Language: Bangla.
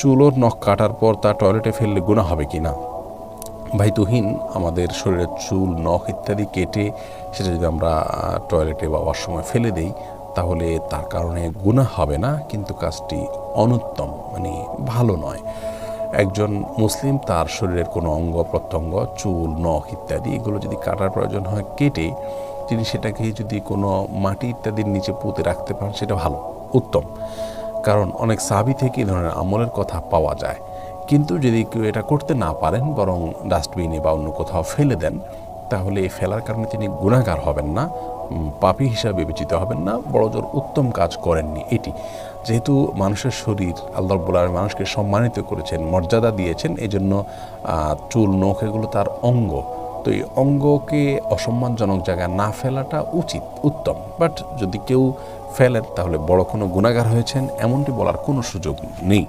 চুলোর নখ কাটার পর তা টয়লেটে ফেললে গুণা হবে কি না? ভাই তুহিন, আমাদের শরীরের চুল, নখ ইত্যাদি কেটে সেটা যদি আমরা টয়লেটে বা ওয়াশরুমে ফেলে দেই, তাহলে তার কারণে গুণা হবে না, কিন্তু কাজটি অনুত্তম মানে ভালো নয়। একজন মুসলিম তার শরীরের কোনো অঙ্গ প্রত্যঙ্গ, চুল, নখ ইত্যাদি এগুলো যদি কাটার প্রয়োজন হয়, কেটে তিনি সেটাকে যদি কোনো মাটি ইত্যাদির নিচে পুঁতে রাখতে পারেন, সেটা ভালো, উত্তম। কারণ অনেক সাবি থেকে এই ধরনের আমলের কথা পাওয়া যায়। কিন্তু যদি কেউ এটা করতে না পারেন, বরং ডাস্টবিনে বা অন্য কোথাও ফেলে দেন, তাহলে এই ফেলার কারণে তিনি গুণাগার হবেন না পাপী হিসাবে বিবেচিত হবেন না, বড়জোর উত্তম কাজ করেননি এটি। যেহেতু মানুষের শরীর আল্লাহ রব্বুল মানুষকে সম্মানিত করেছেন, মর্যাদা দিয়েছেন এই জন্য চুল, নখ এগুলো তার অঙ্গ। তো এই অঙ্গকে অসম্মানজনক জায়গায় না ফেলাটা উচিত, উত্তম। বাট যদি কেউ ফেলেন, তাহলে বড় কোনো গুণাগার হয়েছেন, এমনটি বলার কোনো সুযোগ নেই।